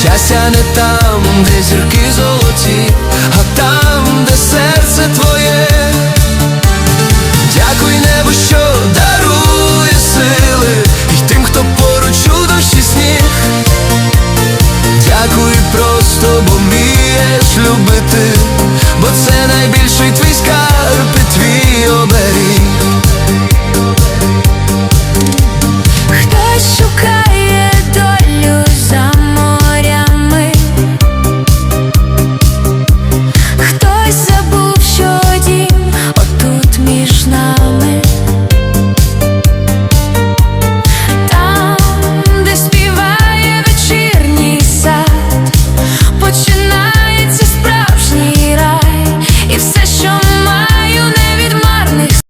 Щастя не там, де зірки золоті, а там, де серце твоє. Дякуй небу, що дарує сили, і тим, хто поруч у душі сніг. Дякую просто, бо мій